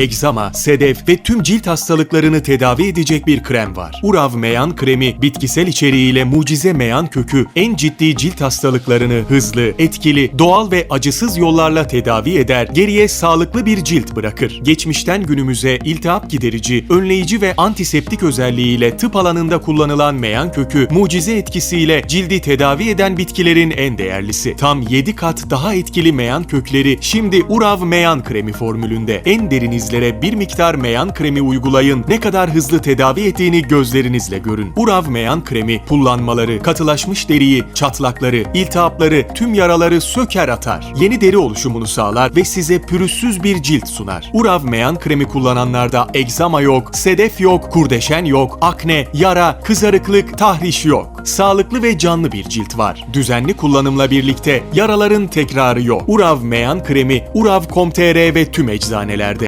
egzama, sedef ve tüm cilt hastalıklarını tedavi edecek bir krem var. Urav Meyan kremi bitkisel içeriğiyle mucize meyan kökü en ciddi cilt hastalıklarını hızlı, etkili, doğal ve acısız yollarla tedavi eder, geriye sağlıklı bir cilt bırakır. Geçmişten günümüze iltihap giderici, önleyici ve antiseptik özelliğiyle tıp alanında kullanılan meyan kökü mucize etkisiyle cildi tedavi eden bitkilerin en değerlisi. Tam 7 kat daha etkili meyan kökleri şimdi Urav Meyan kremi formülünde. En derin izlere bir miktar meyan kremi uygulayın. Ne kadar hızlı tedavi ettiğini gözlerinizle görün. Urav Meyan kremi kullanmaları, katılaşmış deriyi, çatlakları, iltihapları, tüm yaraları söker atar. Yeni deri oluşumunu sağlar ve size pürüzsüz bir cilt sunar. Urav Meyan kremi kullananlarda egzama yok, sedef yok, kurdeşen yok, akne, yara, kızarıklık, tahriş yok. Sağlıklı ve canlı bir cilt var. Düzenli kullanımla birlikte yaraların tekrarı yok. Urav Meyan kremi, Urav.com.tr ve tüm eczanelerde.